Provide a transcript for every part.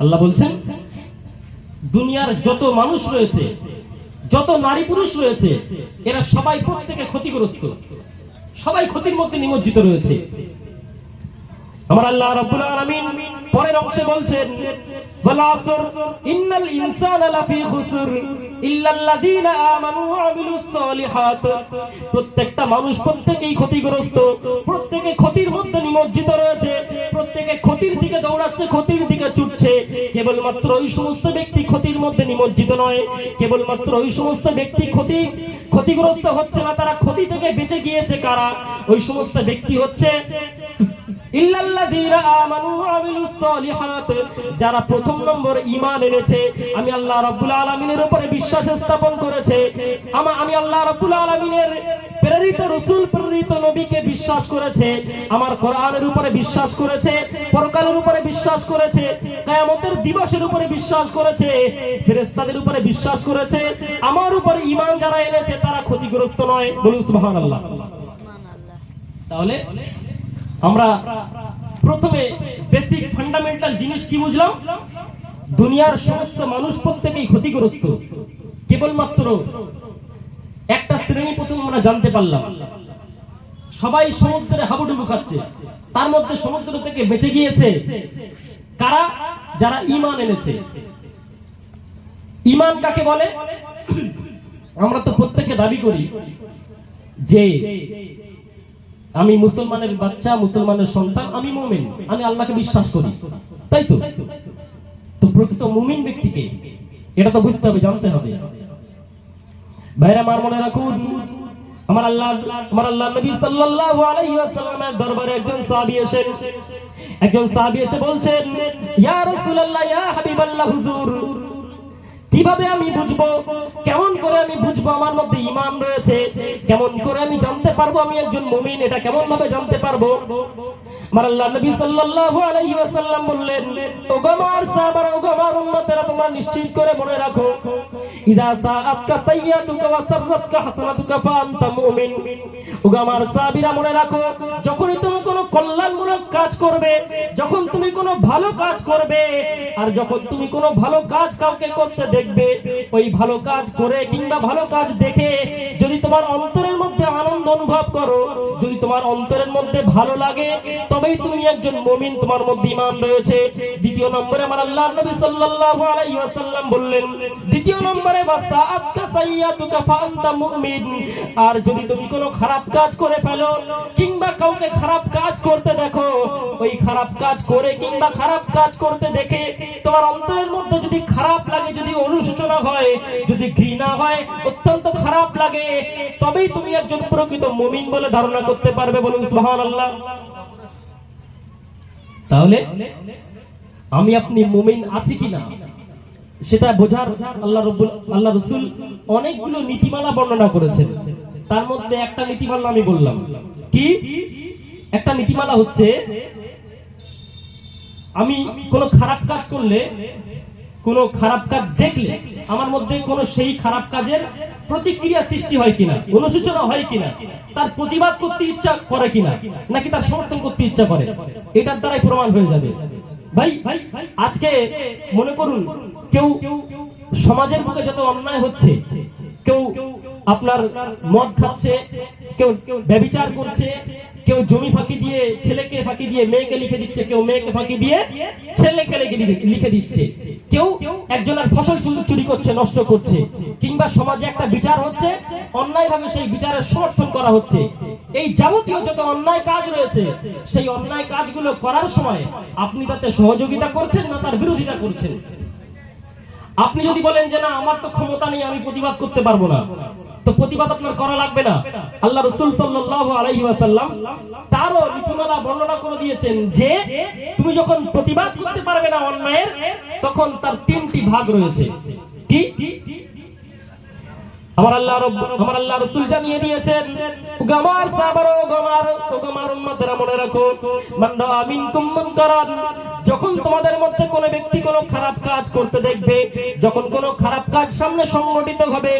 আল্লাহ বলছেন, দুনিয়ার যত মানুষ রয়েছে, যত নারী পুরুষ রয়েছে, এরা সবাই প্রত্যেকে ক্ষতিগ্রস্ত। সবাই ক্ষতির মধ্যে নিমজ্জিত রয়েছে। আমার আল্লাহ রাব্বুল আলামিন পরের অংশে বলছেন, ওয়াল আসর, ইন্নাল ইনসানা লাফি খুসর ইল্লাল্লাযীনা আমানু ওয়া আমিলুস প্রত্যেকটা মানুষ প্রত্যেকেই ক্ষতিগ্রস্ত, প্রত্যেকে ক্ষতির মধ্যে নিমজ্জিত রয়েছে, প্রত্যেকে ক্ষতির দিকে দৌড়াচ্ছে, ক্ষতির কেবলমাত্র ওই সমস্ত ব্যক্তি ক্ষতির মধ্যে নিমজ্জিত নয়। কেবলমাত্র ওই সমস্ত ব্যক্তি ক্ষতি, ক্ষতিগ্রস্ত হচ্ছে না, তারা ক্ষতি থেকে বেঁচে গিয়েছে কারা? ওই সমস্ত ব্যক্তি হচ্ছে যারা প্রথম নম্বর ঈমান এনেছে আমি আল্লাহ রাব্বুল আলামিনের উপরে বিশ্বাস স্থাপন করেছে। আমা আমি আল্লাহ রাব্বুল আলামিনের প্রেরিত রাসূল প্রেরিত নবীকে বিশ্বাস করেছে আমার কোরআনের উপরে বিশ্বাস করেছে পরকালের উপরে বিশ্বাস করেছে কিয়ামতের দিবসের উপরে বিশ্বাস করেছে ফেরেশতাদের উপরে বিশ্বাস করেছে আমার উপরে ঈমান যারা এনেছে তারা ক্ষতিগ্রস্ত নয়। বলুন সুবহানাল্লাহ। তাহলে আমরা প্রথমে বেসিক ফান্ডামেন্টাল জিনিস কি বুঝলাম? দুনিয়ার সমস্ত মানুষ প্রত্যেকেই ক্ষতিগ্রস্ত। কেবলমাত্র একটা শ্রেণি প্রথম আমরা জানতে পারলাম। সবাই সমুদ্রে হাবুডুবু খাচ্ছে। তার মধ্যে সমুদ্র থেকে বেঁচে গিয়েছে কারা? যারা ইমান এনেছে। ইমান কাকে বলে? আমরা তো প্রত্যেকে দাবি করি যে আমি মুসলমানের বাচ্চা, মুসলমানের সন্তান, আমি মুমিন। আমি আল্লাহকে বিশ্বাস করি। তাই তো? তো প্রকৃত মুমিন ব্যক্তিকে এটা তো বুঝতে হবে, জানতে হবে। ভাইরা মনে রাখুন, আমার আল্লাহ আমার আল্লাহ নবী সাল্লাল্লাহু আলাইহি ওয়াসাল্লামের দরবারে একজন সাহাবী এসেন। একজন সাহাবী এসে বলছেন, ইয়া রাসূলুল্লাহ, ইয়া হাবিবাল্লাহ, হুজুর। কীভাবে আমি বুঝব? কেমন করে আমি বুঝব? আমার মধ্যে ইমাম রয়েছে। কেমন করে আমি জানতে পারব? আমি একজন মমিন, এটা কেমন ভাবে জানতে পারব? যখনই তুমি কোনো কল্যাণমূলক কাজ করবে, যখন তুমি কোনো ভালো কাজ করবে, আর যখন তুমি কোনো ভালো কাজ কাউকে করতে দেখবে, ওই ভালো কাজ করে কিংবা ভালো কাজ দেখে যদি তোমার অন্তরের মধ্যে আনন্দ অনুভব করো। যদি তোমার অন্তরের মধ্যে ভালো লাগে, তবেই তুমি একজন মুমিন, তোমার মধ্যে ঈমান রয়েছে। দ্বিতীয় নম্বরে আমার আল্লাহ নবী সাল্লাল্লাহু আলাইহি ওয়াসাল্লাম বললেন, দ্বিতীয় নম্বরে ওয়াসাআতকা সাইয়্যাতুকা ফা আনতা মুমিন। আর যদি তুমি কোনো খারাপ কাজ করে ফেলো, কিংবা কাউকে খারাপ কাজ করতে দেখো, ওই খারাপ কাজ করে কিংবা খারাপ কাজ করতে দেখে তোমার অন্তরের মধ্যে যদি খারাপ লাগে, যদি অনুশোচনা হয়, যদি ঘৃণা হয়, অত্যন্ত খারাপ লাগে, তবেই তুমি একজন প্রকৃত মুমিন বলে ধারণা করতে পারবে বলুন, সুবহানাল্লাহ। তাহলে আমি আপনি মুমিন আছি কিনা, সেটা বোঝার আল্লাহ আল্লাহ রসুল অনেকগুলো নীতিমালা বর্ণনা করেছেন। তার মধ্যে একটা নীতিমালা আমি বললাম। কি? একটা নীতিমালা হচ্ছে, আমি কোনো খারাপ কাজ করলে কোনো খারাপ কাজ দেখলে আমার মধ্যে কোনো সেই খারাপ কাজের প্রতিক্রিয়া সৃষ্টি হয় কিনা অনুসূচনা হয় কিনা, তার প্রতিবাদ করতে ইচ্ছা করে কিনা, নাকি তার সমর্থন করতে ইচ্ছা করে, এটার দ্বারাই প্রমাণ হয়ে যাবে। ভাই, আজকে মনে করুন, কেউ সমাজের বুকে যত অন্যায় হচ্ছে, কেউ আপনার মদ খাচ্ছে কেউ কেউ ব্যবিচার করছে, কেউ জমি ফাঁকি দিয়ে ছেলেকে ফাঁকি দিয়ে মেয়েকে লিখে দিচ্ছে, কেউ মেয়েকে ফাঁকি দিয়ে ছেলেকে লিখে দিচ্ছে কেউ একজনের ফসল চুরি করছে, নষ্ট করছে, কিংবা সমাজে একটা বিচার হচ্ছে, অন্যায়ভাবে সেই বিচারের সমর্থন করা হচ্ছে। এই যাবতীয় যত অন্যায় কাজ রয়েছে, সেই অন্যায় কাজগুলো করার সময় আপনি তাতে সহযোগিতা করছেন না তার বিরোধিতা করছেন? আপনি যদি বলেন যে না, আমার তো ক্ষমতা নেই, আমি প্রতিবাদ করতে পারব না। তো প্রতিবাদ আপনার করা লাগবে না। আল্লাহ রসুল সাল্লাল্লাহু আলাইহি ওয়াসাল্লাম তারও নীতিমালা, বর্ণনা করে দিয়েছেন যে, তুমি যখন প্রতিবাদ করতে পারবে না অন্যায়ের, তখন তার তিনটি ভাগ রয়েছে। কি? আমার আল্লাহ আমার আল্লাহ রসুল জানিয়ে দিয়েছেন যখন তোমাদের মধ্যে কোনো ব্যক্তি কোনো খারাপ কাজ করতে দেখবে, যখন কোনো খারাপ কাজ সামনে সংগঠিত হবে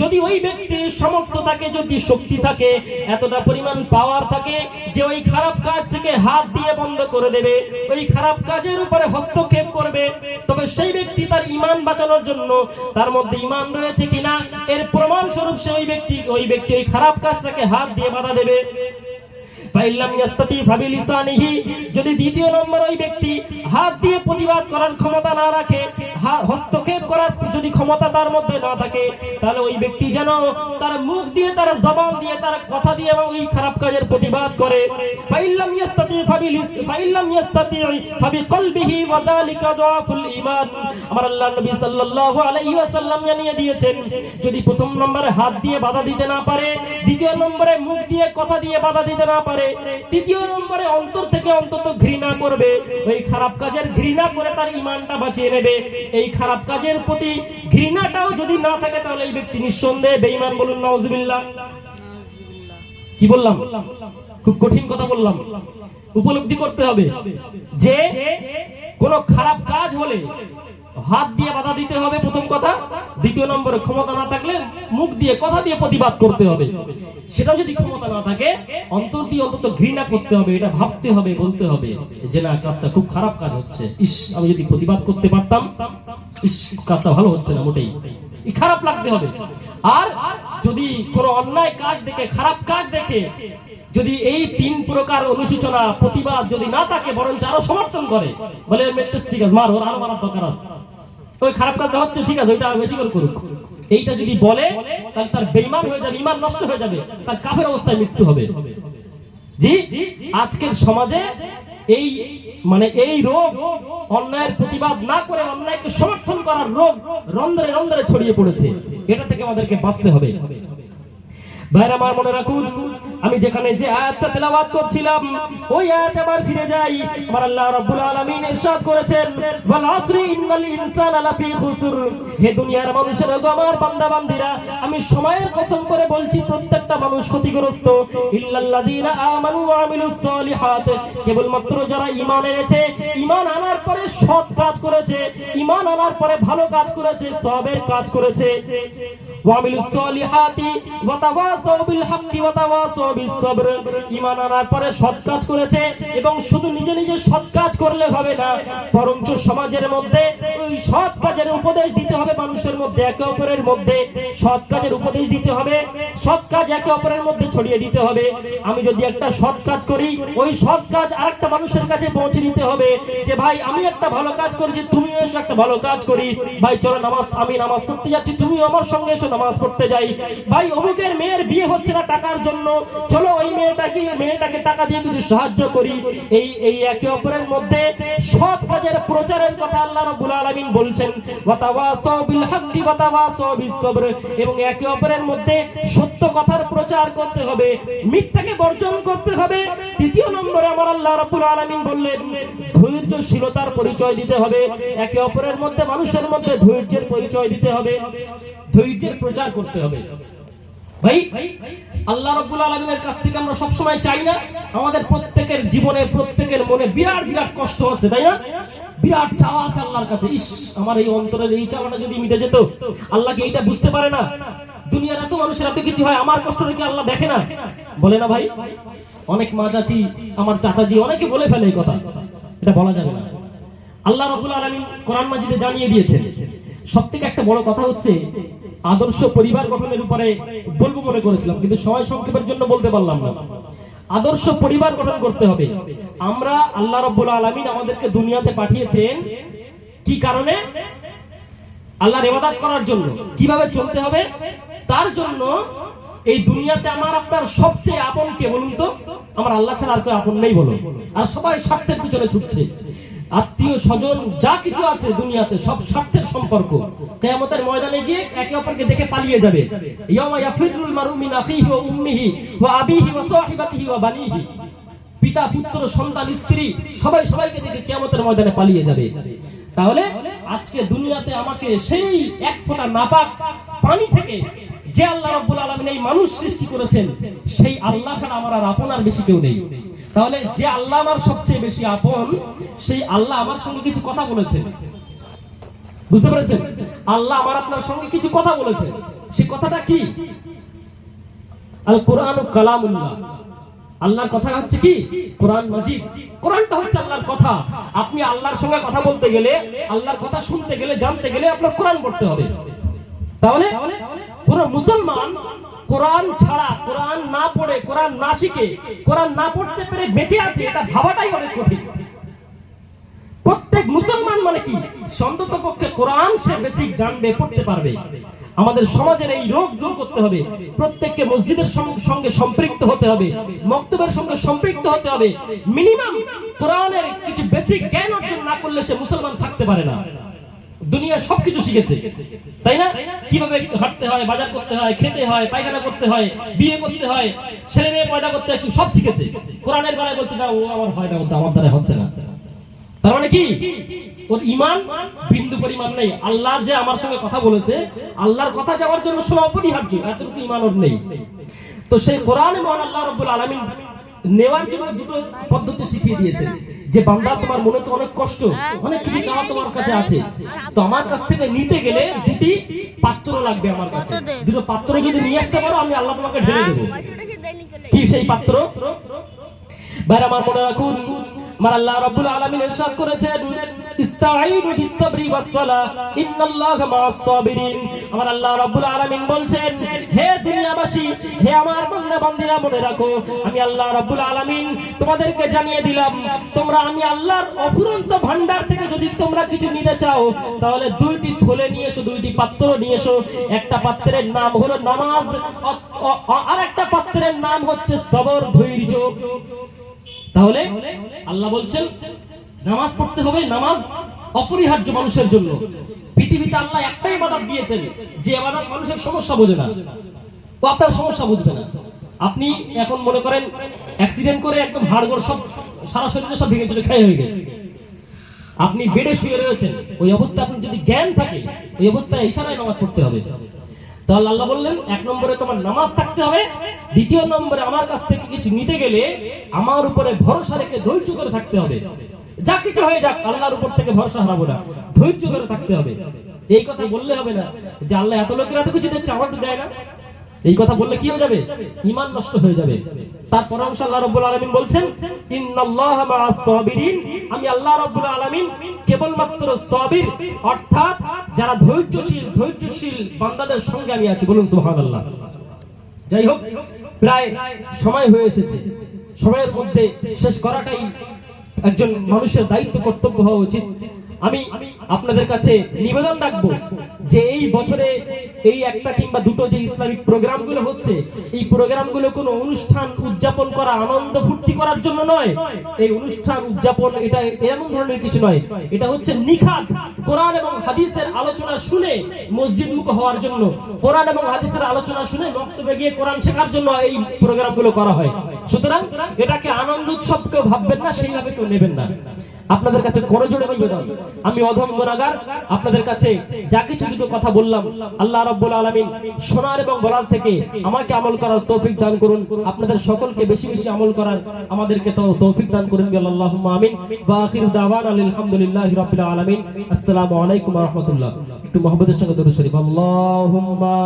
যদি ওই ব্যক্তির সামর্থ্য থাকে, যদি শক্তি থাকে, এতটা পরিমাণ পাওয়ার থাকে যে ওই খারাপ কাজ থেকে হাত দিয়ে বন্ধ করে দেবে, ওই খারাপ কাজের উপরে হস্তক্ষেপ করবে, তবে সেই ব্যক্তি তার ইমান বাঁচানোর জন্য তার মধ্যে ইমান রয়েছে কিনা, এর প্রমাণ স্বরূপ সে ওই ব্যক্তি ওই ব্যক্তি ওই খারাপ কাজটাকে হাত দিয়ে বাধা দেবে। যদি দ্বিতীয় নম্বর ওই ব্যক্তি হাত দিয়ে প্রতিবাদ করার ক্ষমতা না রাখে হস্তক্ষেপ করার যদি ক্ষমতা তার মধ্যে না থাকে, তাহলে ওই ব্যক্তি যেন তার মুখ দিয়ে, তার জবান দিয়ে, তার কথা দিয়ে এবং ওই খারাপ কাজের প্রতিবাদ করে। নম্বরে হাত দিয়ে বাধা দিতে না পারে নম্বরে মুখ দিয়ে কথা দিয়ে বাধা দিতে না পারে, তৃতীয় নম্বরে অন্তর থেকে অন্তত ঘৃণা করবে, ওই খারাপ কাজের ঘৃণা করে তার ইমানটা বাঁচিয়ে নেবে। এই খারাপ কাজের প্রতি ঘৃণাটাও যদি না থাকে, তাহলে এই ব্যক্তি নিঃসন্দেহে বেঈমান বলুন, নাউজুবিল্লাহ। কি বললাম? খুব কঠিন কথা বললাম। উপলব্ধি করতে হবে যে, কোন খারাপ কাজ হলে হাত দিয়ে বাধা দিতে হবে, প্রথম কথা। দ্বিতীয় নম্বরে ক্ষমতা না থাকলে মুখ দিয়ে কথা দিয়ে প্রতিবাদ করতে হবে। সেটা যদি ক্ষমতা না থাকে, অন্তর দিয়ে অন্তত ঘৃণা করতে হবে, এটা ভাবতে হবে, বলতে হবে যে, না, কাজটা খুব খারাপ কাজ হচ্ছে। ইস, আমি যদি প্রতিবাদ করতে পারতাম, ইস, কাজটা ভালো হচ্ছে না মোটেই। খারাপ লাগতে হবে। আর যদি কোনো অন্যায় কাজ দেখে, খারাপ কাজ দেখে, যদি এই তিন প্রকার অনুসূচনা প্রতিবাদ যদি না থাকে, বরঞ্চ আরও সমর্থন করে, বলে ঠিক আছে, মার, ওর আরও মারার দরকার আছে। ওই খারাপ কাজটা হচ্ছে, ঠিক আছে, ওইটা বেশি করে করুক। এইটা যদি বলে, তাহলে তার বেইমান হয়ে যাবে ইমান নষ্ট হয়ে যাবে, তার কাফের অবস্থায় মৃত্যু হবে। জি, আজকের সমাজে এই মানে এই রোগ, অন্যায়ের প্রতিবাদ না করে অন্যায়কে সমর্থন করার রোগ রন্ধ্রে রন্ধ্রে ছড়িয়ে পড়েছে। এটা থেকে আমাদেরকে বাঁচতে হবে। ভাইরা, আমার মনে রাখুন আমি যেখানে যে আয়াতটা তেলাওয়াত করছিলাম, ওই আয়াতে আবার ফিরে যাই। আমার আল্লাহ রাব্বুল আলামিন ইরশাদ করেছেন, ওয়াল আসরি ইন্নাল ইনসানা লাফি খুসর। হে দুনিয়ার মানুষের গো আমার বান্দা বান্দিরা আমি সময়ের কসম করে বলছি, প্রত্যেকটা মানুষ ক্ষতিগ্রস্ত। ইল্লাল্লাযীনা আমানু ওয়া আমিলুস সলিহাত। কেবলমাত্র যারা ঈমান এনেছে, ঈমান আনার পরে সৎ কাজ করেছে, ঈমান আনার পরে ভালো কাজ করেছে, সবের কাজ করেছে। ওয়ামিলুস সলিহাতি বিল হাক্কি বিস সবর ঈমান আনার পরে সৎ কাজ করেছে এবং শুধু নিজে নিজে সৎ কাজ করলে হবে না, বরঞ্চ সমাজের মধ্যে ওই সৎ কাজের উপদেশ দিতে হবে মানুষের মধ্যে, একে অপরের মধ্যে। সৎ কাজের উপদেশ দিতে হবে, সৎ কাজ একে অপরের মধ্যে ছড়িয়ে দিতে হবে। আমি যদি একটা সৎ কাজ করি, ওই সৎ কাজ আরেকটা মানুষের কাছে পৌঁছে দিতে হবে যে, ভাই, আমি একটা ভালো কাজ করেছি, তুমিও এসে একটা ভালো কাজ করি। ভাই, চলো নামাজ, আমি নামাজ পড়তে যাচ্ছি, তুমিও আমার সঙ্গে এসে নামাজ পড়তে যাই। ভাই, অমুকের মেয়ের বিয়ে হচ্ছে না টাকার জন্য। চলো ওই মেয়েটাকে মেয়েটাকে টাকা দিয়ে কিছু সাহায্য করি। এই এই একে অপরের মধ্যে সৎ কাজের প্রচারের কথা আল্লাহ রাব্বুল আলামিন বলছেন। ওয়া তাওয়াসাউ বিল হাক্কি ওয়া তাওয়াসাউ বিস সবর এবং একে অপরের মধ্যে সত্য কথার প্রচার করতে হবে, মিথ্যাকে বর্জন করতে হবে। তৃতীয় নম্বরে আমার আল্লাহ রাব্বুল আলামিন বললেন, ধৈর্যশীলতার পরিচয় দিতে হবে। একে অপরের মধ্যে মানুষের মধ্যে ধৈর্যের পরিচয় দিতে হবে। ধৈর্যের প্রচার করতে হবে। ভাই, আল্লাহ রাব্বুল আলামিনের কাছ থেকে আমরা সবসময় চাই না, আমাদের প্রত্যেকের জীবনে, প্রত্যেকের মনে বিরাট বিরাট কষ্ট আছে, তাই না? বিরাট চাওয়া আছে আল্লাহর কাছে। ইস, আমার এই অন্তরের এই চাওয়াটা যদি মিটে যেত আল্লাহকে এইটা বুঝতে পারে না? দুনিয়ার এত মানুষের এত কিছু হয়, আমার কষ্ট রেখে আল্লাহ দেখে না। বলে না ভাই, অনেক মা চাচি আমার চাচাজি অনেকে বলে ফেলে এই কথা। এটা বলা যাবে না। আল্লাহ রাব্বুল আলামিন কোরআন মাজিদে জানিয়ে দিয়েছেন সবথেকে একটা বড় কথা হচ্ছে, আদর্শ পরিবার গঠনের উপরে বলব মনে করেছিলাম, কিন্তু সময় সংক্ষেপের জন্য বলতে পারলাম না। আদর্শ পরিবার গঠন করতে হবে। আমরা আল্লাহ রাব্বুল আলামিন আমাদেরকে দুনিয়াতে পাঠিয়েছেন, কি কারণে? আল্লাহর ইবাদত করার জন্য। কীভাবে চলতে হবে? তার জন্য এই দুনিয়াতে আমার আপনার সবচেয়ে আপন কে বলুন তো, আমার আল্লাহ ছাড়া আর কেউ আপন নেই বলুন। আর সবাই স্বার্থের পিছনে ছুটছে। আত্মীয় স্বজন যা কিছু আছে দুনিয়াতে, সব স্বার্থের সম্পর্ক। কিয়ামতের ময়দানে গিয়ে একে অপরকে দেখে পালিয়ে যাবে। ইয়াউমা ইয়াফিরুল মিন আখিহি ওয়া উম্মিহি ওয়া আবিহি ওয়া সাহিবাতিহি ওয়া বানিহি। পিতা, পুত্র, সন্তান, স্ত্রী, সবাই সবাইকে দেখে কিয়ামতের ময়দানে পালিয়ে যাবে। তাহলে আজকে দুনিয়াতে আমাকে সেই এক ফোঁটা নাপাক পানি থেকে যে আল্লাহ রাব্বুল আলামিন এই মানুষ সৃষ্টি করেছেন, সেই আল্লাহ ছাড়া আমার আর আপনার বেশি কেউ নেই। তাহলে যে আল্লাহ আমার সবচেয়ে বেশি আপন, সেই আল্লাহ আমার সঙ্গে কিছু কথা বলেছেন বুঝতে পেরেছেন? আল্লাহ আমার আপনার সঙ্গে কিছু কথা বলেছেন সেই কথাটা কি? আল কোরআন কালামুল্লাহ। আল্লাহর কথা হচ্ছে কি? কোরআন মাজিদ। কোরআনটা হচ্ছে আল্লাহর কথা। আপনি আল্লাহর সঙ্গে কথা বলতে গেলে, আল্লাহর কথা শুনতে গেলে, জানতে গেলে আপনার কোরআন পড়তে হবে। তাহলে, কোন মুসলমান কোরআন ছাড়া, কোরআন না পড়ে, কোরআন না শিখে, কোরআন না পড়তে পেরে বেঁচে আছে, এটা ভাবাটাই অনেক কঠিন। প্রত্যেক মুসলমান মানে কি? সন্তত পক্ষে কোরআন সে বেসিক জানবে, পড়তে পারবে। আমাদের সমাজের এই রোগ দূর করতে হবে। প্রত্যেককে মসজিদের সঙ্গে সম্পৃক্ত হতে হবে, মক্তবের সঙ্গে সম্পৃক্ত হতে হবে। মিনিমাম কোরআনের কিছু বেসিক জ্ঞান অর্জন না করলে সে মুসলমান থাকতে পারে না। দুনিয়া সবকিছু শিখেছে। তাই না? কীভাবে হাঁটতে হয়, বাজার করতে হয়, খেতে হয়, পায়খানা করতে হয়, বিয়ে করতে হয়, ছেলে মেয়ে পয়দা করতে হয়, সব শিখেছে। কোরআনের বেলায় বলছে, না, ও আমার হয় না আমার দ্বারা হচ্ছে না। তার মানে কি? ওর ইমান বিন্দু পরিমাণ নেই। আল্লাহ যে আমার সঙ্গে কথা বলেছে, আল্লাহর কথা যাওয়ার জন্য শোনা অপরিহার্য। এতটুকু ইমান ওর নেই। তো সেই কোরআন মহান আল্লাহ রব্বুল নেওয়ার জন্য দুটো পদ্ধতি শিখিয়ে দিয়েছে। যে বান্দা তোমার মনে তো অনেক কষ্ট অনেক কিছু চাওয়া তোমার কাছে আছে। তো আমার কাছ থেকে নিতে গেলে দুটি পাত্র লাগবে আমার কাছে। দুটো পাত্র যদি নিয়ে আসতে পারো আমি আল্লাহ তোমাকে ঢেলে দেবো। কি সেই পাত্র? বাইরে আমার মনে রাখুন আমার আল্লাহ রাব্বুল আলামিন ইরশাদ করেছেন বিস-সাবরি ইন্নাল্লাহা সাবিরিন আমার আল্লাহ রাব্বুল আলামিন হে দুনিয়াবাসী, হে আমার বান্দা মনে রাখো, আমি আল্লাহ রাব্বুল আলামিন তোমাদেরকে জানিয়ে দিলাম, তোমরা আমি আল্লাহর ভান্ডার থেকে যদি তোমরা কিছু নিতে চাও, তাহলে দুইটি থলে নিয়ে এসো, দুইটি পাত্র নিয়ে এসো। একটা পাত্রের নাম হলো নামাজ আর একটা পাত্রের নাম হচ্ছে সবর, ধৈর্য। তাহলে আল্লাহ বলছেন, নামাজ পড়তে হবে নামাজ অপরিহার্য মানুষের জন্য। পৃথিবীতে আল্লাহ একটাই ইবাদত দিয়েছেন, যে ইবাদত মানুষের সমস্যা বোঝে না। ও আপনার সমস্যা বুঝবে না। আপনি এখন মনে করেন অ্যাক্সিডেন্ট করে একদম হাড়গোড় সব, সারা শরীরে সব ভেঙে চলে ক্ষয় হয়ে গেছে। আপনি বেডে শুয়ে রয়েছেন, ওই অবস্থায় আপনি যদি জ্ঞান থাকে, ওই অবস্থায় ইশারায় নামাজ পড়তে হবে। তাহলে আল্লাহ বললেন, এক নম্বরে তোমার নামাজ থাকতে হবে, দ্বিতীয় নম্বরে আমার কাছ থেকে কিছু নিতে গেলে আমার উপরে ভরসা রেখে ধৈর্য করে থাকতে হবে। যা কিছু হয়ে যাক, আল্লাহর উপর থেকে ভরসা হারাবো না, ধৈর্য ধরে থাকতে হবে। এই কথা বললে হবে না যে আল্লাহ এত লোকের এত কিছু দিচ্ছে আমার দেয় না। এই কথা বললে কি হয়ে যাবে? ইমান নষ্ট হয়ে যাবে। তারপর অংশ আল্লাহ রাব্বুল আলামিন বলছেন আমি আল্লাহ রাব্বুল আলামিন কেবলমাত্র সাবির, অর্থাৎ যারা ধৈর্যশীল ধৈর্যশীল বান্দাদের সঙ্গে আমি আছি, বলুন সুবহানাল্লাহ। যাই হোক, প্রায় সময় হয়ে এসেছে। সময়ের মধ্যে শেষ করাটাই একজন মানুষের দায়িত্ব, কর্তব্য হওয়া উচিত। আমি আপনাদের কাছে নিবেদন রাখব যে এই বছরে এই একটা কিংবা দুটো যে ইসলামিক প্রোগ্রামগুলো হচ্ছে, এই প্রোগ্রামগুলো কোনো অনুষ্ঠান উদযাপন করা, আনন্দ ফুর্তি করার জন্য নয়। এই অনুষ্ঠান উদযাপন এটা এমন ধরনের কিছু নয়। এটা হচ্ছে নিখাত। কোরআন এবং হাদিসের আলোচনা শুনে মসজিদ মুখ হওয়ার জন্য, কোরআন এবং হাদিসের আলোচনা শুনে বক্তব্যে গিয়ে কোরআন শেখার জন্য এই প্রোগ্রামগুলো করা হয়। সুতরাং এটাকে আনন্দ উৎসব কেউ ভাববেন না, সেইভাবে কেউ নেবেন না। আপনাদের কাছে করজোড়ে নিবেদন আমি অধম গুণাগার আপনাদের কাছে যা কিছু দুটো কথা বললাম, আল্লাহ রাব্বুল আলামিন শোনার এবং বলার থেকে আমাকে আমল করার তৌফিক দান করুন। আপনাদের সকলকে বেশি বেশি আমল করার আমাদেরকে তো তৌফিক দান করুন আল্লাহুম্মা আমিন। ওয়া আখিরু দাওয়ানা আলহামদুলিল্লাহি রাব্বিল আলামিন। আসসালামু আলাইকুম ওয়া একটু মহব্বতের সঙ্গে দরুদ শরীফ। আল্লাহুম্মা